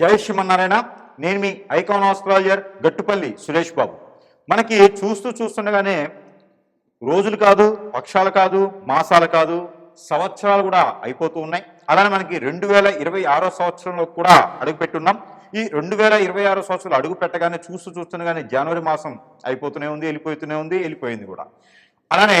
జై శ్రీమన్నారాయణ. నేను మీ ఐకాన్ ఆస్ట్రాలజర్ గట్టుపల్లి సురేష్ బాబు. మనకి చూస్తూ చూస్తుండగానే రోజులు కాదు పక్షాలు కాదు మాసాలు కాదు సంవత్సరాలు కూడా అయిపోతూ ఉన్నాయి. అలానే మనకి రెండు వేల ఇరవై ఆరో సంవత్సరంలో కూడా అడుగుపెట్టున్నాం ఈ రెండు వేల ఇరవై ఆరో సంవత్సరాలు అడుగు పెట్టగానే చూస్తూ చూస్తుండగానే జనవరి మాసం అయిపోతూనే ఉంది వెళ్ళిపోతూనే ఉంది వెళ్ళిపోయింది కూడా. అలానే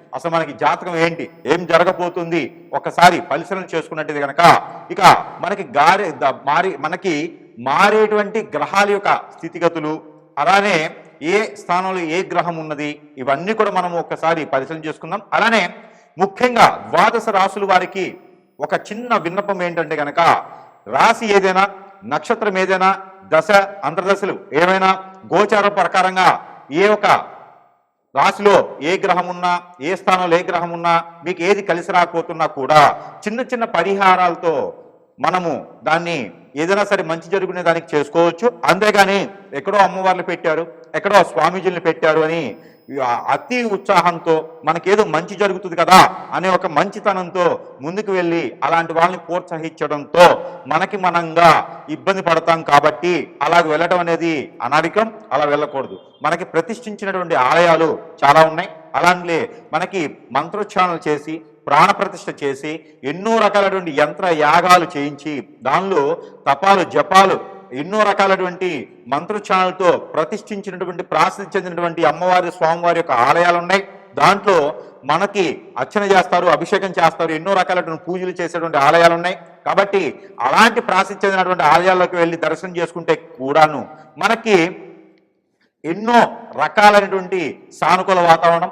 అసలు మనకి జాతకం ఏంటి? ఏం జరగబోతుంది? ఒకసారి పరిశీలన చేసుకున్నట్టు కనుక ఇక మనకి గారి ద- మారి మనకి మారేటువంటి గ్రహాల యొక్క స్థితిగతులు అలానే ఏ స్థానంలో ఏ గ్రహం ఉన్నది ఇవన్నీ కూడా మనం ఒకసారి పరిశీలన చేసుకుందాం. అలానే ముఖ్యంగా ద్వాదశ రాసుల వారికి ఒక చిన్న విన్నపం ఏంటంటే కనుక రాశి ఏదైనా నక్షత్రం ఏదైనా దశ అంతర్దశలు ఏమైనా గోచార ప్రకారంగా ఏ ఒక రాశిలో ఏ గ్రహం ఉన్నా ఏ స్థానంలో ఏ గ్రహం ఉన్నా మీకు ఏది కలిసి రాకపోతున్నా కూడా చిన్న చిన్న పరిహారాలతో మనము దాన్ని ఏదైనా సరే మంచి జరుగునే దానికి చేసుకోవచ్చు. అంతేగాని ఎక్కడో అమ్మవార్లు పెట్టారు. ఎక్కడో స్వామీజీని పెట్టారు అని అతి ఉత్సాహంతో మనకేదో మంచి జరుగుతుంది కదా అనే ఒక మంచితనంతో ముందుకు వెళ్ళి అలాంటి వాళ్ళని ప్రోత్సహించడంతో మనకి మనంగా ఇబ్బంది పడతాం కాబట్టి అలా వెళ్ళడం అనేది అనాడికం అలా వెళ్ళకూడదు. మనకి ప్రతిష్ఠించినటువంటి ఆలయాలు చాలా ఉన్నాయి. అలాంటి మనకి మంత్రోచ్చారణలు చేసి ప్రాణప్రతిష్ఠ చేసి ఎన్నో రకాలటువంటి యంత్ర యాగాలు చేయించి దానిలో తపాలు జపాలు ఎన్నో రకాలటువంటి మంత్రోచ్చారణలతో ప్రతిష్ఠించినటువంటి ప్రాసిద్ధి చెందినటువంటి అమ్మవారి స్వామివారి యొక్క ఆలయాలు ఉన్నాయి దాంట్లో మనకి అర్చన చేస్తారు అభిషేకం చేస్తారు ఎన్నో రకాలైనటువంటి పూజలు చేసేటువంటి ఆలయాలు ఉన్నాయి కాబట్టి అలాంటి ప్రాసిద్ధి చెందినటువంటి ఆలయాల్లోకి వెళ్ళి దర్శనం చేసుకుంటే కూడాను మనకి ఎన్నో రకాలైనటువంటి సానుకూల వాతావరణం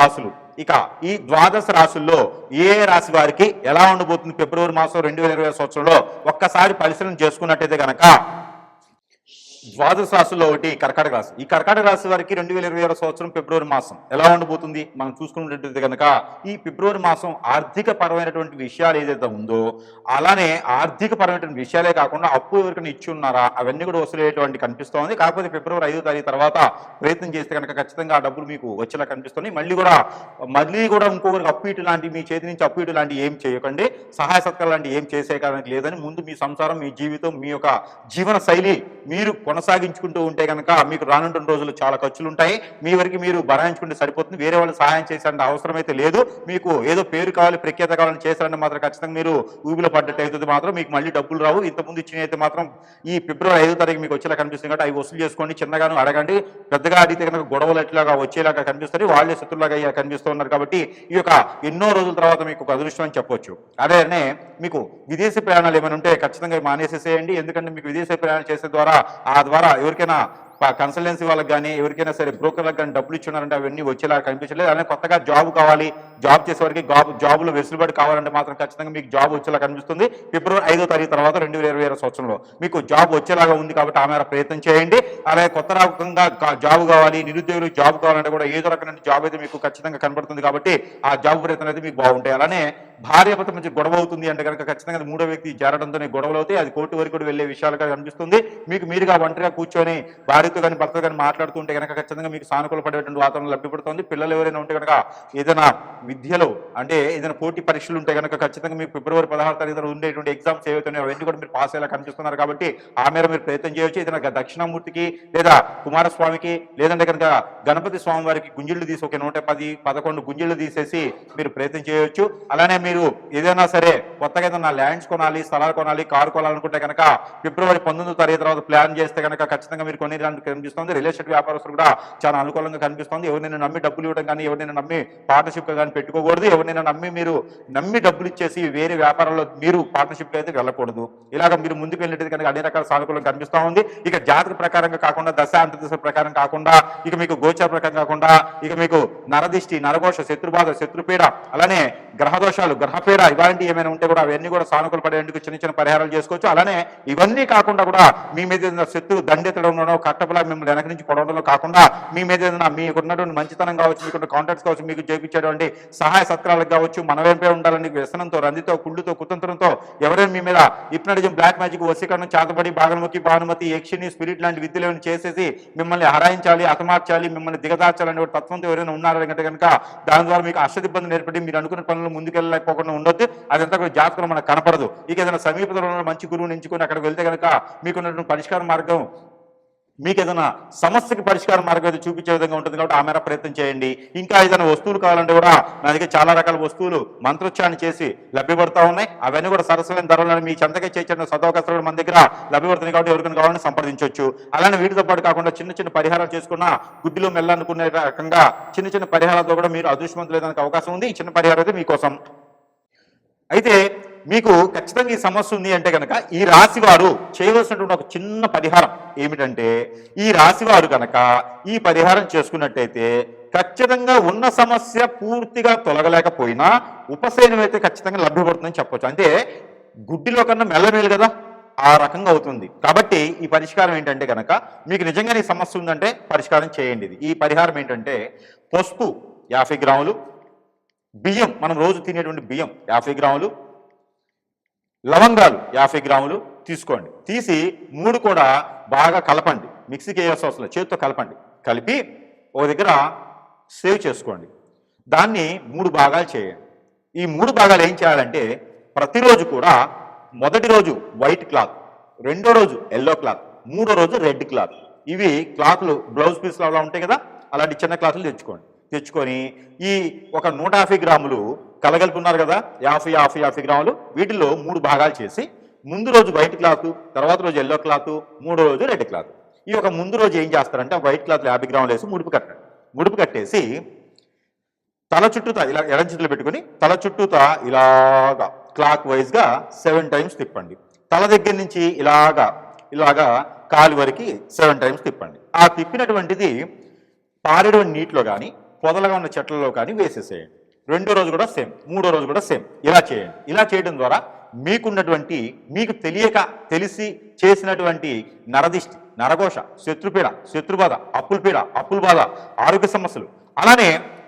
రాసులు ఇక ఈ ద్వాదశ రాసుల్లో ఏ రాశి వారికి ఎలా ఉండబోతుంది ఫిబ్రవరి మాసం రెండు వేల ఇరవై సంవత్సరంలో ఒక్కసారి పరిశీలన చేసుకున్నట్టయితే గనక ద్వాదశ రాశుల్లో ఒకటి కర్కాటక రాశి. ఈ కర్కాటక రాశి వారికి రెండు వేల ఇరవై ఆరు సంవత్సరం ఫిబ్రవరి మాసం ఎలా ఉండబోతుంది? మనం చూసుకున్నట్టు కనుక ఈ ఫిబ్రవరి మాసం ఆర్థిక పరమైనటువంటి విషయాలు ఏదైతే ఉందో అలానే ఆర్థిక పరమైనటువంటి విషయాలే కాకుండా అప్పు ఎవరికైనా ఇచ్చి ఉన్నారా? అవన్నీ కూడా వసూలయ్యేటువంటి కనిపిస్తోంది. కాకపోతే ఫిబ్రవరి ఐదో తారీఖు తర్వాత ప్రయత్నం చేస్తే కనుక ఖచ్చితంగా ఆ డబ్బులు మీకు వచ్చేలా కనిపిస్తుంది మళ్ళీ కూడా మళ్ళీ కూడా ఇంకొకరికి అప్పు ఇటు లాంటి మీ చేతి నుంచి అప్పు ఇటు లాంటి ఏం చేయకండి. సహాయ సత్కారం లాంటి ఏం చేసే కారణం లేదని ముందు మీ సంసారం మీ జీవితం మీ యొక్క జీవన శైలి మీరు కొనసాగించుకుంటూ ఉంటే కనుక మీకు రానున్న రోజులు చాలా ఖర్చులు ఉంటాయి మీ వరకు మీరు భరాయించుకుంటే సరిపోతుంది. వేరే వాళ్ళు సహాయం చేసేంత అవసరం అయితే లేదు. మీకు ఏదో పేరు కావాలి ప్రఖ్యాత కావాలని చేశారంటే మాత్రం ఖచ్చితంగా మీరు ఊబిలో పడ్డట్టు అవుతుంది మాత్రం. మీకు మళ్ళీ డబ్బులు రావు. ఇంతకుముందు ఇచ్చిన అయితే మాత్రం ఈ ఫిబ్రవరి ఐదో తారీఖు మీకు వచ్చేలా కనిపిస్తుంది కాబట్టి అవి వసూలు చేసుకోండి. చిన్నగాను అడగండి. పెద్దగా అడిగితే కనుక గొడవలు ఎట్లాగా వచ్చేలాగా కనిపిస్తుంది వాళ్ళే శత్రులాగా కనిపిస్తూ ఉన్నారు కాబట్టి ఈ యొక్క ఎన్నో రోజుల తర్వాత మీకు ఒక అదృష్టం అని చెప్పొచ్చు. అదేనే మీకు విదేశీ ప్రయాణాలు ఏమైనా ఉంటే ఖచ్చితంగా మానేసేసేయండి. ఎందుకంటే మీకు విదేశీ ప్రయాణం చేసే ద్వారా ఆ ద్వారా ఎవరికైనా కన్సల్టెన్సీ వాళ్ళకి కానీ ఎవరికైనా సరే బ్రోకర్లకు కానీ డబ్బులు ఇచ్చున్నారంటే అవన్నీ వచ్చేలా కనిపించలేదు అలానే కొత్తగా జాబ్ కావాలి జాబ్ చేసేవారికి జాబ్ జాబ్లో వెసులుబాటు కావాలంటే మాత్రం ఖచ్చితంగా మీకు జాబ్ వచ్చేలా కనిపిస్తుంది. ఫిబ్రవరి ఐదో తారీఖు తర్వాత రెండు వేల ఇరవై సంవత్సరంలో మీకు జాబ్ వచ్చేలాగా ఉంది కాబట్టి ఆ మేర ప్రయత్నం చేయండి. అలాగే కొత్త రకంగా జాబ్ కావాలి నిరుద్యోగులు జాబ్ కావాలంటే కూడా ఏదో రకమైన జాబ్ అయితే మీకు ఖచ్చితంగా కనబడుతుంది కాబట్టి ఆ జాబ్ ప్రయత్నం అయితే మీకు బాగుంటాయి. అలానే భార్యాభర్త మధ్య గొడవ అవుతుంది అంటే కనుక ఖచ్చితంగా మూడో వ్యక్తి చేరడంతోనే గొడవలు అవుతాయి. అది కోర్టు వరకు కూడా వెళ్ళే విషయాలుగా కనిపిస్తుంది. మీకు మీరుగా ఒంటరిగా కూర్చొని భార్య భార్యతో కానీ భర్తతో కానీ మాట్లాడుతుంటే కనుక ఖచ్చితంగా మీకు సానుకూల పడేటువంటి వాతావరణం లభ్యపడుతుంది పిల్లలు ఎవరైనా ఉంటే కనుక ఏదైనా విద్యలో అంటే ఏదైనా పోటీ పరీక్షలు ఉంటే కనుక ఖచ్చితంగా మీకు ఫిబ్రవరి పదహారు తారీఖున ఉండేటువంటి ఎగ్జామ్స్ ఏవైతున్నాయో అవన్నీ కూడా మీరు పాస్ అయ్యేలా కనిపిస్తున్నారు కాబట్టి ఆ మేర మీరు ప్రయత్నం చేయొచ్చు. ఏదైనా దక్షిణామూర్తికి లేదా కుమారస్వామికి లేదంటే కనుక గణపతి స్వామి వారికి గుంజిళ్ళు తీసి ఒక నూట పది పదకొండు గుంజిళ్ళు తీసేసి మీరు ప్రయత్నం చేయవచ్చు అలానే మీరు ఏదైనా సరే కొత్తగా ఏదైనా ల్యాండ్స్ కొనాలి స్థలాలు కొనాలి కారు కొనాలనుకుంటే కనుక ఫిబ్రవరి పంతొమ్మిదో తారీఖు తర్వాత ప్లాన్ చేస్తే కనుక ఖచ్చితంగా మీరు కొన్ని కనిపిస్తుంది. రియల్ ఎస్టేట్ వ్యాపారస్తులు కూడా చాలా అనుకూలంగా కనిపిస్తుంది. ఎవరినైనా నమ్మి డబ్బులు ఇవ్వడం కానీ ఎవరినైనా నమ్మి పార్ట్నర్షిప్గా కానీ పెట్టుకోకూడదు. ఎవరినైనా నమ్మి మీరు నమ్మి డబ్బులు ఇచ్చేసి వేరే వ్యాపారంలో మీరు పార్ట్నర్షిప్ అయితే వెళ్ళకూడదు. ఇలాగ మీరు ముందుకు వెళ్ళినట్టు కనుక అన్ని రకాల సానుకూలం కనిపిస్తూ ఉంది. ఇక జాతక ప్రకారంగా కాకుండా దశ అంతర్దశ ప్రకారం కాకుండా ఇక మీకు గోచర ప్రకారం కాకుండా ఇక మీకు నరదిష్టి నరఘోష శత్రుబాధ శత్రుపీడ అలానే గ్రహదోషాలు గ్రహపేర ఇలాంటి ఏమైనా ఉంటే కూడా అవన్నీ కూడా సానుకూల పడేందుకు చిన్న చిన్న పరిహారాలు చేసుకోవచ్చు. అలానే ఇవన్నీ కాకుండా కూడా మీ మీద ఏదైనా శత్రు దండెత్తడంలోనో కట్టపలా మిమ్మల్ని వెనక నుంచి పొడవడంలో కాకుండా మీ మీద ఏదైనా మీకున్నటువంటి మంచితనం కావచ్చు మీకు కాంటాక్ట్స్ కావచ్చు మీకు చేపించేటువంటి సహాయ సత్కారాలకు కావచ్చు మనవేంపై ఉండాలని వ్యసనంతో రందితో కుళ్ళుతో కుతంత్రంతో ఎవరైనా మీ మీద ఇప్నటిజం బ్లాక్ మ్యాజిక్ వశీకరణం చేతబడి బాగనముఖి భానుమతి యక్షిని స్పిరిట్ లాంటి విద్యలు చేసేసి మిమ్మల్ని హరాయించాలి అతమార్చాలి మిమ్మల్ని దిగదార్చాలని తత్వంతో ఎవరైనా ఉన్నారంటే కనుక దాని ద్వారా మీకు అష్టదిబ్బంది ఏర్పడి మీరు అనుకున్న పనులు ముందుకెళ్ళలేకపోకుండా ఉండొద్దు. అదంతా కూడా జాతకం మనకు కనపడదు. ఇక ఏదైనా సమీపంలో ఉన్న మంచి గురువుని ఎంచుకొని అక్కడికి వెళ్తే కనుక మీకున్నటువంటి పరిష్కార మార్గం మీకు ఏదైనా సమస్యకి పరిష్కార మార్గం చూపించే విధంగా ఉంటుంది కాబట్టి ఆ మేర ప్రయత్నం చేయండి. ఇంకా ఏదైనా వస్తువులు కావాలంటే కూడా నా దగ్గర చాలా రకాల వస్తువులు మంత్రోచ్చారణ చేసి లభ్యపడతా ఉన్నాయి. అవన్నీ కూడా సరసమైన ధరలను మీ చెంతకే చేసిన సదవకాశాలు మన దగ్గర లభ్యపడుతున్నాయి కాబట్టి ఎవరికైనా కావాలని సంప్రదించవచ్చు అలానే వీటితో పాటు కాకుండా చిన్న చిన్న పరిహారాలు చేసుకున్న గుడ్డిలో మెల్లనుకునే రకంగా చిన్న చిన్న పరిహారాలతో కూడా మీరు అదృష్టవంతులు అవకాశం ఉంది. ఈ చిన్న పరిహారం అయితే మీకోసం. అయితే మీకు ఖచ్చితంగా ఈ సమస్య ఉంది అంటే కనుక ఈ రాశి వారు చేయవలసినటువంటి ఒక చిన్న పరిహారం ఏమిటంటే ఈ రాశి వారు కనుక ఈ పరిహారం చేసుకున్నట్టయితే ఖచ్చితంగా ఉన్న సమస్య పూర్తిగా తొలగలేకపోయినా ఉపశమనం అయితే ఖచ్చితంగా లభ్యపడుతుందని చెప్పొచ్చు. అంటే గుడ్డిలో కన్నా మెల్లమేలు కదా ఆ రకంగా అవుతుంది. కాబట్టి ఈ పరిష్కారం ఏంటంటే కనుక మీకు నిజంగానే ఈ సమస్య ఉందంటే పరిష్కారం చేయండి ఇది. ఈ పరిహారం ఏంటంటే పసుపు యాభై గ్రాములు బియ్యం మనం రోజు తినేటువంటి బియ్యం యాభై గ్రాములు లవంగాలు యాభై గ్రాములు తీసుకోండి. తీసి మూడు కూడా బాగా కలపండి. మిక్సీకి వేయాల్సి అవసరం చేతితో కలపండి. కలిపి ఒక దగ్గర సేవ్ చేసుకోండి. దాన్ని మూడు భాగాలు చేయండి. ఈ మూడు భాగాలు ఏం చేయాలంటే ప్రతిరోజు కూడా మొదటి రోజు వైట్ క్లాత్ రెండో రోజు ఎల్లో క్లాత్ మూడో రోజు రెడ్ క్లాత్. ఇవి క్లాత్లు బ్లౌజ్ పీస్లు అలా ఉంటాయి కదా అలాంటి చిన్న క్లాత్లు తెచ్చుకోండి. తెచ్చుకొని ఈ ఒక నూట యాభై గ్రాములు కలగలుపున్నారు కదా యాభై యాభై యాభై గ్రాములు. వీటిలో మూడు భాగాలు చేసి ముందు రోజు వైట్ క్లాత్ తర్వాత రోజు ఎల్లో క్లాత్ మూడో రోజు రెడ్ క్లాత్. ఈ ఒక ముందు రోజు ఏం చేస్తారంటే వైట్ క్లాత్ యాభై గ్రాములు వేసి ముడుపు కట్టండి. ముడుపు కట్టేసి తల చుట్టూతా ఇలా ఎడం చేతులు పెట్టుకొని తల చుట్టూతా ఇలాగా క్లాక్ వైజ్గా సెవెన్ టైమ్స్ తిప్పండి. తల దగ్గర నుంచి ఇలాగా ఇలాగా కాలు వరకు సెవెన్ టైమ్స్ తిప్పండి. ఆ తిప్పినటువంటిది పారేటువంటి నీటిలో కానీ పొదలుగా ఉన్న చెట్లలో కానీ వేసేసేయండి. రెండో రోజు కూడా సేమ్ మూడో రోజు కూడా సేమ్. ఇలా చేయండి. ఇలా చేయడం ద్వారా మీకున్నటువంటి మీకు తెలియక తెలిసి చేసినటువంటి నరదిష్టి నరఘోష శత్రుపీడ శత్రుబాధ అప్పుల పీడ అప్పుల బాధ ఆరోగ్య సమస్యలు అలానే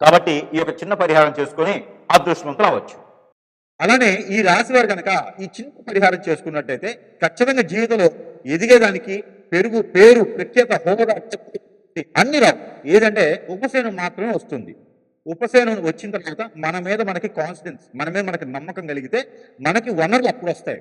కాబట్టి ఈ యొక్క చిన్న పరిహారం చేసుకొని అదృష్టవంతులు అవ్వచ్చు. అలానే ఈ రాశి వారు కనుక ఈ చిన్న పరిహారం చేసుకున్నట్టయితే ఖచ్చితంగా జీవితంలో ఎదిగేదానికి పెరుగు పేరు ప్రఖ్యాత హోదా అన్ని రావు. ఏదంటే ఉపశమనం మాత్రమే వస్తుంది. ఉపశమనం వచ్చిన తర్వాత మన మీద మనకి కాన్ఫిడెన్స్ మన మీద మనకి నమ్మకం కలిగితే మనకి వనరులు అప్పుడు వస్తాయి.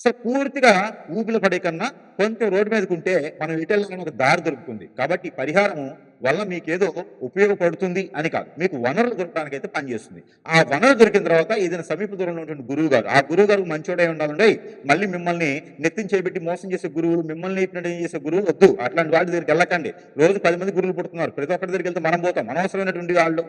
అసలు పూర్తిగా ఊపిల పడే కన్నా కొంచెం రోడ్డు మీదకు ఉంటే మనం ఇటెళ్ళని ఒక దారి దొరుకుతుంది. కాబట్టి పరిహారము వల్ల మీకేదో ఉపయోగపడుతుంది అని కాదు. మీకు వనరులు దొరకడానికి అయితే పనిచేస్తుంది ఆ వనరు దొరికిన తర్వాత ఏదైనా సమీప దూరంలో ఉన్నటువంటి గురువు గారు ఆ గురువు గారు మంచోడే ఉండాలండి మళ్ళీ మిమ్మల్ని నెత్తిని చేపెట్టి మోసం చేసే గురువులు మిమ్మల్ని ఇట్లా చేసే గురువులు వద్దు. అట్లాంటి వాళ్ళ దగ్గరికి వెళ్ళకండి. రోజు పది మంది గురువులు పుడుతున్నారు. ప్రతి ఒక్కరి దగ్గరికి వెళ్తే మనం పోతాం. అనవసరమైనటువంటి వాళ్ళు.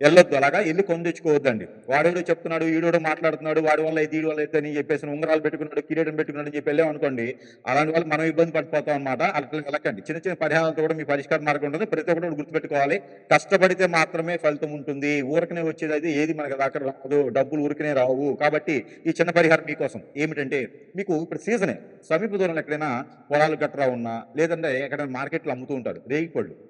వెళ్ళొద్దు అలాగా? వెళ్ళి కొని తెచ్చుకోవద్దండి? వాడేదో చెప్తున్నాడు ఈడోడో మాట్లాడుతున్నాడు వాడి వల్ల ఇది వల్ల అయితే అని చెప్పేసి ఉంగరాలు పెట్టుకున్నాడు కిరీటం పెట్టుకున్నాడు అని చెప్పి వెళ్ళాం అనుకోండి అలాంటి వాళ్ళు మనం ఇబ్బంది పడిపోతాం అనమాట అట్లా వెళ్ళకండి. చిన్న చిన్న పరిహారాలతో కూడా మీ పరిష్కార మార్గం ఉంటుంది. ప్రతి ఒక్కరు గుర్తుపెట్టుకోవాలి. కష్టపడితే మాత్రమే ఫలితం ఉంటుంది. ఊరకనే వచ్చేది అయితే ఏది మనకు దాకా రాదు. డబ్బులు ఊరికనే రావు. కాబట్టి ఈ చిన్న పరిహారం మీకోసం ఏమిటంటే మీకు ఇప్పుడు సీజనే. సమీప దూరంలో ఎక్కడైనా పొలాలు గట్రా ఉన్నా లేదంటే ఎక్కడైనా మార్కెట్లో అమ్ముతూ ఉంటారు. రేగిపళ్ళు.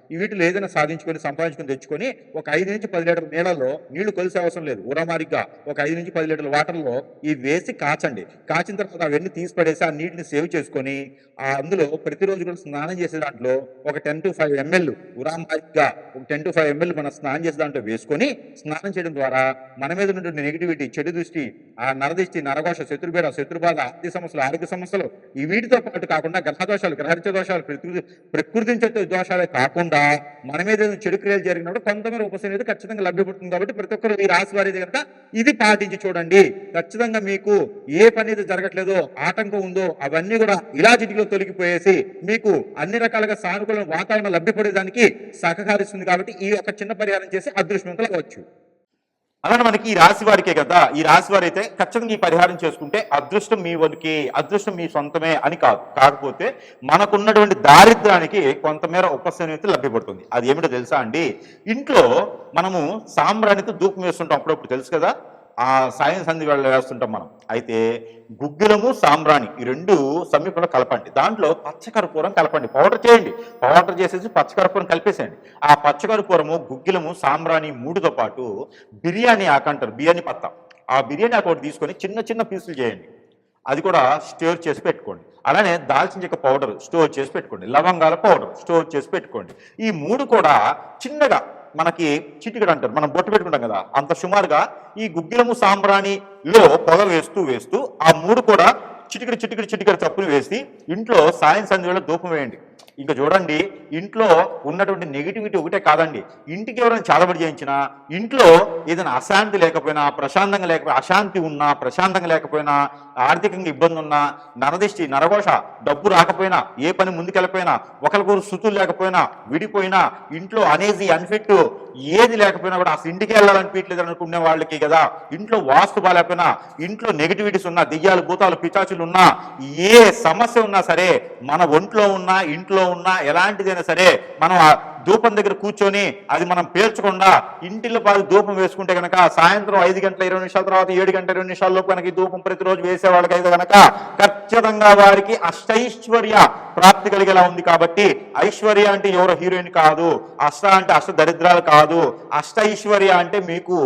వీటిలో ఏదైనా సాధించుకొని సంపాదించుకొని తెచ్చుకొని ఒక ఐదు నుంచి పది లీటర్ల నీళ్ళలో నీళ్ళు కొలిసే అవసరం లేదు. ఉరమారిగ్గా ఒక ఐదు నుంచి పది లీటర్ల వాటర్లో ఇవి వేసి కాచండి. కాచిన తర్వాత అవన్నీ తీసి పడేసి ఆ నీటిని సేవ్ చేసుకొని ఆ అందులో ప్రతిరోజు కూడా స్నానం చేసే దాంట్లో ఒక టెన్ టు ఫైవ్ ఎంఎల్ ఉరామారిగ్గా ఒక టెన్ టు ఫైవ్ ఎంఎల్ మనం స్నానం చేసే దాంట్లో వేసుకొని స్నానం చేయడం ద్వారా మన మీద ఉన్నటువంటి నెగిటివిటీ చెడు దృష్టి ఆ నరదృష్టి నరఘోష శత్రుబేడ శత్రుబాధ ఆర్థిక సమస్యలు ఆరోగ్య సమస్యలు ఈ వీటితో పాటు కాకుండా గ్రహ దోషాలు గ్రహరిత దోషాలు ప్రకృతి ప్రకృతించే దోషాలే కాకుండా మన మీద చెడు క్రియలు జరిగినప్పుడు కొంతమంది ఉపశమనం అనేది ఖచ్చితంగా లభ్యపడుతుంది కాబట్టి ప్రతి ఒక్కరు ఈ రాశి వారి కనుక ఇది పాటించి చూడండి. ఖచ్చితంగా మీకు ఏ పని అయితే జరగట్లేదో ఆటంకం ఉందో అవన్నీ కూడా ఇలా చిటికలో తొలగిపోయేసి మీకు అన్ని రకాలుగా సానుకూల వాతావరణం లభ్యపడేదానికి సహకరిస్తుంది కాబట్టి ఈ యొక్క చిన్న పరిహారం చేసి అదృష్టవంతులు అవ్వచ్చు. అలానే మనకి ఈ రాశి వారికే కదా. ఈ రాశి వారు అయితే ఖచ్చితంగా ఈ పరిహారం చేసుకుంటే అదృష్టం మీ వారికి అదృష్టం మీ సొంతమే అని కాదు. కాకపోతే మనకున్నటువంటి దారిద్రానికి కొంతమేర ఉపశమనం అయితే లభ్యపడుతుంది అది ఏమిటో తెలుసా అండి? ఇంట్లో మనము సాంబ్రాణితో ధూపం వేస్తుంటాం అప్పుడప్పుడు. తెలుసు కదా? ఆ సాయం సంధి వేళ వేస్తుంటాం మనం. అయితే గుగ్గిలము సాంబ్రాణి ఈ రెండు సమీపంలో కలపండి. దాంట్లో పచ్చకర్పూరం కలపండి. పౌడర్ చేయండి. పౌడర్ చేసేసి పచ్చకర్పూరం కలిపేసేయండి. ఆ పచ్చకర్పూరము గుగ్గిలము సాంబ్రాణి మూడుతో పాటు బిర్యానీ ఆకంటారు బిర్యానీ పత్త. ఆ బిర్యానీ ఆకు ఒకటి తీసుకొని చిన్న చిన్న పీసులు చేయండి. అది కూడా స్టోర్ చేసి పెట్టుకోండి. అలానే దాల్చిన చెక్క పౌడర్ స్టోర్ చేసి పెట్టుకోండి. లవంగాల పౌడర్ స్టోర్ చేసి పెట్టుకోండి. ఈ మూడు కూడా చిన్నగా మనకి చిటికడు అంటారు. మనం బొట్టు పెట్టుకుంటాం కదా. అంత సుమారుగా ఈ గుగ్గిలము సాంబ్రాణిలో పొగ వేస్తూ వేస్తూ ఆ మూడు కూడా చిటికడి చిటికడి చిటికడి చప్పులు వేసి ఇంట్లో సాయం సంధ్యలో ధూపం వేయండి. ఇంకా చూడండి ఇంట్లో ఉన్నటువంటి నెగిటివిటీ ఒకటే కాదండి. ఇంటికి ఎవరైనా చాలబడి చేయించినా ఇంట్లో ఏదైనా అశాంతి లేకపోయినా ప్రశాంతంగా లేకపోయినా అశాంతి ఉన్నా ప్రశాంతంగా లేకపోయినా ఆర్థికంగా ఇబ్బంది ఉన్నా నరదిష్టి నరఘోష డబ్బు రాకపోయినా ఏ పని ముందుకెళ్ళిపోయినా ఒకరికొకరు శృతులు లేకపోయినా విడిపోయినా ఇంట్లో అనేసి అన్ఫిట్ ఏది లేకపోయినా కూడా అసలు ఇంటికి వెళ్ళాలనిపించలేదు అనుకునే వాళ్ళకి కదా. ఇంట్లో వాస్తు బాగాలేకపోయినా ఇంట్లో నెగిటివిటీస్ ఉన్నా దెయ్యాలు భూతాలు పిచాచులు ఉన్నా ఏ సమస్య ఉన్నా సరే మన ఒంట్లో ఉన్నా ఇంట్లో ఉన్నా ఎలాంటిదైనా సరే మనం ధూపం దగ్గర కూర్చొని అది మనం పేర్చకుండా ఇంటిలో పాది ధూపం వేసుకుంటే కనుక సాయంత్రం ఐదు గంటల ఇరవై నిమిషాల తర్వాత ఏడు గంటల ఇరవై నిమిషాల్లో కనుక ఈ ధూపం ప్రతిరోజు వేసే వాళ్ళకైతే కనుక ఖచ్చితంగా వారికి అష్టైశ్వర్య ప్రాప్తి కలిగేలా ఉంది కాబట్టి ఐశ్వర్య అంటే ఎవరో హీరోయిన్ కాదు అష్ట అంటే అష్ట దరిద్రాలు కాదు అష్ట ఐశ్వర్య అంటే మీకు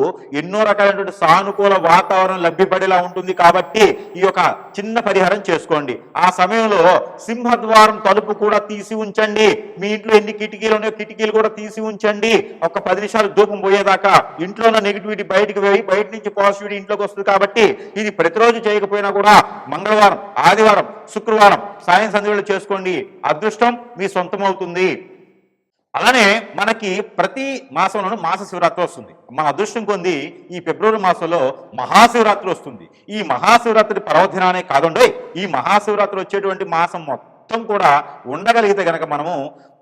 ఎన్నో రకాలైనటువంటి సానుకూల వాతావరణం లభ్యపడేలా ఉంటుంది కాబట్టి ఈ యొక్క చిన్న పరిహారం చేసుకోండి. ఆ సమయంలో సింహద్వారం తలుపు కూడా తీసి ఉంచండి. మీ ఇంట్లో ఎన్ని కిటికీలు ఉన్నాయో కిటికీలు కూడా తీసి ఉంచండి. ఒక పది నిమిషాలు దూపం పోయేదాకా ఇంట్లో ఉన్న నెగిటివిటీ బయటికి పోయి బయట నుంచి పాజిటివిటీ ఇంట్లోకి వస్తుంది కాబట్టి ఇది ప్రతిరోజు చేయకపోయినా కూడా మంగళవారం ఆదివారం శుక్రవారం సాయం సంధ్యలో చేసుకోండి. అదృష్టం మీ సొంతం అవుతుంది అలానే మనకి ప్రతి మాసంలోనూ మాస శివరాత్రి వస్తుంది. మన అదృష్టం కొంది ఈ ఫిబ్రవరి మాసంలో మహాశివరాత్రి వస్తుంది. ఈ మహాశివరాత్రి పర్వదినానే కాదండి ఈ మహాశివరాత్రి వచ్చేటువంటి మాసం మొత్తం. మొత్తం కూడా ఉండగలిగితే గనక మనము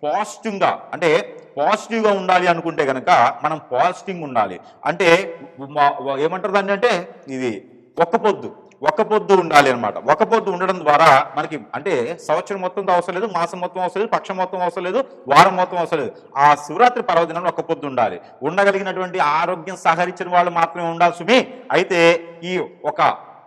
పాజిటివ్గా అంటే పాజిటివ్గా ఉండాలి అనుకుంటే గనక మనం పాజిటివ్ ఉండాలి. అంటే ఏమంటారు దాన్ని అంటే? ఇది ఒక్క పొద్దు ఒక పొద్దు ఉండాలి అనమాట ఒక పొద్దు ఉండడం ద్వారా మనకి అంటే సంవత్సరం మొత్తం అవసరం లేదు మాసం మొత్తం అవసరం లేదు పక్షం మొత్తం అవసరం లేదు వారం మొత్తం అవసరం లేదు. ఆ శివరాత్రి పర్వదినంలో ఒక పొద్దు ఉండాలి. ఉండగలిగినటువంటి ఆరోగ్యం సహరించిన వాళ్ళు మాత్రమే ఉండాల్సి అయితే ఈ ఒక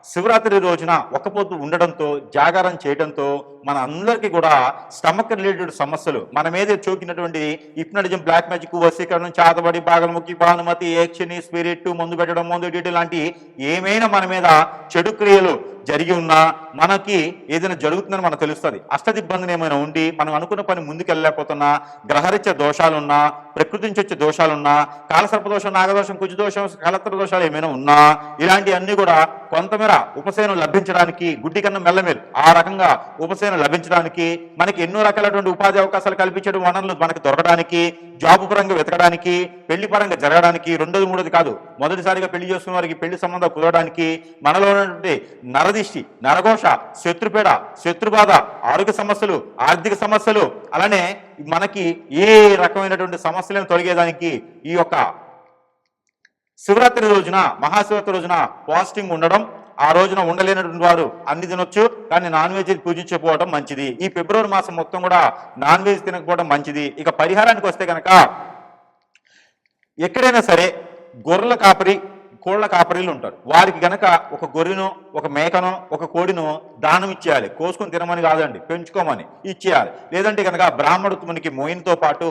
శివరాత్రి రోజున ఒకపోతు ఉండడంతో జాగారం చేయడంతో మన అందరికీ కూడా స్టమక్ రిలేటెడ్ సమస్యలు మన మీద చోకినటువంటి ఇప్నటిజం బ్లాక్ మ్యాజిక్ వశీకరణం చాతబడి బాగలముఖి భానుమతి ఏక్షని స్పిరిట్ మందు పెట్టడం మందు డీటీ లాంటి ఏమైనా మన మీద చెడు క్రియలు జరిగి ఉన్నా మనకి ఏదైనా జరుగుతుందని మనకు తెలుస్తుంది. అష్టదిబ్బందిని ఏమైనా ఉండి మనం అనుకున్న పని ముందుకెళ్ళలేకపోతున్నా గ్రహరిత్య దోషాలున్నా ప్రకృతి నుంచి వచ్చే దోషాలున్నా కాలసర్ప దోషం నాగదోషం కుజ దోషం కలత్ర దోషాలు ఏమైనా ఉన్నా ఇలాంటివన్నీ కూడా కొంతమేర ఉపశమనం లభించడానికి గుడ్డి కన్నా మెల్లమేలు ఆ రకంగా ఉపశమనం లభించడానికి మనకి ఎన్నో రకాలైనటువంటి ఉపాధి అవకాశాలు కల్పించడం వనరులు మనకు దొరకడానికి జాబ్ పరంగా వెతకడానికి పెళ్ళి పరంగా జరగడానికి రెండోది మూడోది కాదు. మొదటిసారిగా పెళ్ళి చేసుకున్న వారికి పెళ్ళి సంబంధం కుదరడానికి మనలో ఉన్నటువంటి నరదిష్టి నరఘోష శత్రుపేడ శత్రుబాధ ఆరోగ్య సమస్యలు ఆర్థిక సమస్యలు అలానే మనకి ఏ రకమైనటువంటి సమస్యలను తొలగేదానికి ఈ యొక్క శివరాత్రి రోజున మహాశివరాత్రి రోజున ఫాస్టింగ్ ఉండడం ఆ రోజున ఉండలేనటువంటి వారు అన్ని తినొచ్చు కానీ నాన్ వెజ్ పూజించకపోవడం మంచిది. ఈ ఫిబ్రవరి మాసం మొత్తం కూడా నాన్ వెజ్ తినకపోవడం మంచిది. ఇక పరిహారానికి వస్తే కనుక ఎక్కడైనా సరే గొర్రెల కాపరి కోళ్ళ కాపరీలు ఉంటారు. వారికి గనక ఒక గొర్రెను ఒక మేకను ఒక కోడిను దానం ఇచ్చేయాలి. కోసుకొని తినమని కాదండి పెంచుకోమని ఇచ్చేయాలి. లేదంటే కనుక బ్రాహ్మణునికి మోయిన్తో పాటు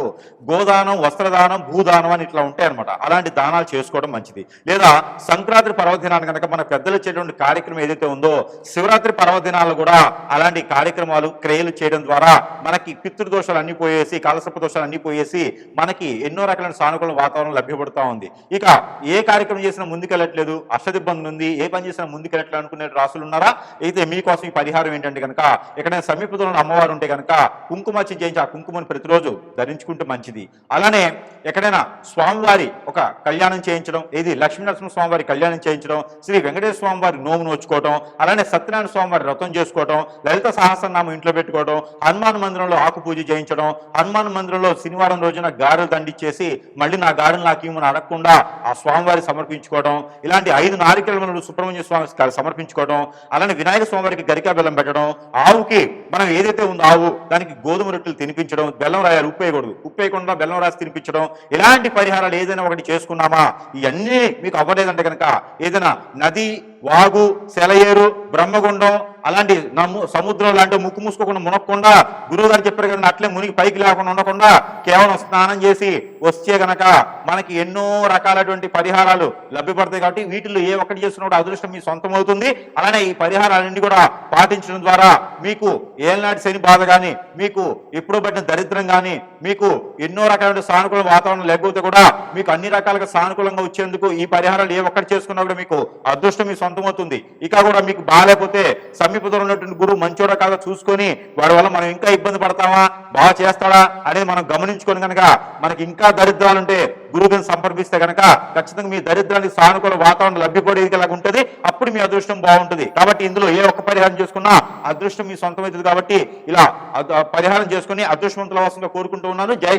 గోదానం వస్త్రదానం భూదానం అని ఇట్లా ఉంటాయి అనమాట అలాంటి దానాలు చేసుకోవడం మంచిది. లేదా సంక్రాంతి పర్వదినాన్ని కనుక మన పెద్దలు చేయటువంటి కార్యక్రమం ఏదైతే ఉందో శివరాత్రి పర్వదినాలు కూడా అలాంటి కార్యక్రమాలు క్రియలు చేయడం ద్వారా మనకి పితృదోషాలు అన్ని పోయేసి కాలసర్ప దోషాలు అన్ని పోయేసి మనకి ఎన్నో రకాలైన సానుకూల వాతావరణం లభ్యపడుతూ ఉంది. ఇక ఏ కార్యక్రమం చేసిన ముందు ముందుకెళ్ళట్లేదు అష్టదిబ్బంది ఉంది ఏ పని చేసినా ముందుకెళ్ళట్లేదు అనుకునే రాసులు ఉన్నారా? అయితే మీకోసం ఈ పరిహారం ఏంటంటే కనుక ఎక్కడైనా సమీపంలో అమ్మవారు ఉంటే కనుక కుంకుమ చేయించి ఆ కుంకుమను ప్రతిరోజు ధరించుకుంటే మంచిది. అలానే ఎక్కడైనా స్వామివారి ఒక కళ్యాణం చేయించడం ఏది లక్ష్మీనరసింహ స్వామివారి కళ్యాణం చేయించడం శ్రీ వెంకటేశ్వర స్వామివారి నోము నోచుకోవడం అలానే సత్యనారాయణ స్వామివారి వ్రతం చేసుకోవడం లలిత సహస్రనామం ఇంట్లో పెట్టుకోవడం హనుమాన్ మందిరంలో ఆకు పూజ చేయించడం హనుమాన్ మందిరంలో శనివారం రోజున గారెలు దండిచ్చేసి మళ్ళీ నా గారెలు నాకు ఏమని అడగకుండా ఆ స్వామివారి సమర్పించుకోవడం ఇలాంటి ఐదు నారికలను సుబ్రహ్మణ్య స్వామి సమర్పించుకోవడం అలానే వినాయక స్వామివారికి గరికా బెల్లం పెట్టడం ఆవుకి మనం ఏదైతే ఉందో ఆవు దానికి గోధుమ రొట్టెలు తినిపించడం బెల్లం రాయాలి ఉప్పు వేయకూడదు. ఉప్పు వేయకుండా బెల్లం రాసి తినిపించడం ఇలాంటి పరిహారాలు ఏదైనా ఒకటి చేసుకున్నామా? ఇవన్నీ మీకు అవ్వలేదంటే కనుక ఏదైనా నది వాగు సెలయేరు బ్రహ్మగుండం అలాంటి నమ్ము సముద్రం లాంటి ముక్కు మూసుకోకుండా మునక్కుండా గురువు గారు చెప్పారు కదా అట్లే మునిగి పైకి లేకుండా ఉండకుండా కేవలం స్నానం చేసి వస్తే గనక మనకి ఎన్నో రకాలైనటువంటి పరిహారాలు లభ్యపడతాయి కాబట్టి వీటిలో ఏ ఒక్కటి చేస్తున్నప్పుడు అదృష్టం మీ సొంతం అవుతుంది అలానే ఈ పరిహారాలన్నీ కూడా పాటించడం ద్వారా మీకు ఏనాటి శని బాధ కానీ మీకు ఎప్పుడో పట్టిన దరిద్రం కానీ మీకు ఎన్నో రకాలైన సానుకూల వాతావరణం లేకపోతే కూడా మీకు అన్ని రకాలుగా సానుకూలంగా వచ్చేందుకు ఈ పరిహారాలు ఏ ఒక్కటి చేసుకున్నా కూడా మీకు అదృష్టం మీ సొంతం అర్థమవుతుంది. ఇక కూడా మీకు బాగాలేకపోతే సమీపంలో ఉన్నటువంటి గురువు మంచోడా కాదా చూసుకొని వాడి వల్ల మనం ఇంకా ఇబ్బంది పడతామా? బాగా చేస్తాడా? అనేది మనం గమనించుకొని కనుక మనకి ఇంకా దరిద్రాలుంటే గురువుని సంప్రదిస్తే కనుక ఖచ్చితంగా మీ దరిద్రానికి సానుకూల వాతావరణం లభ్యపడేదిగా ఉంటుంది. అప్పుడు మీ అదృష్టం బాగుంటుంది. కాబట్టి ఇందులో ఏ ఒక్క పరిహారం చేసుకున్నా అదృష్టం మీ సొంతం అవుతుంది కాబట్టి ఇలా పరిహారం చేసుకుని అదృష్టవంతుల వాసంగా కోరుకుంటూ ఉన్నాను. జై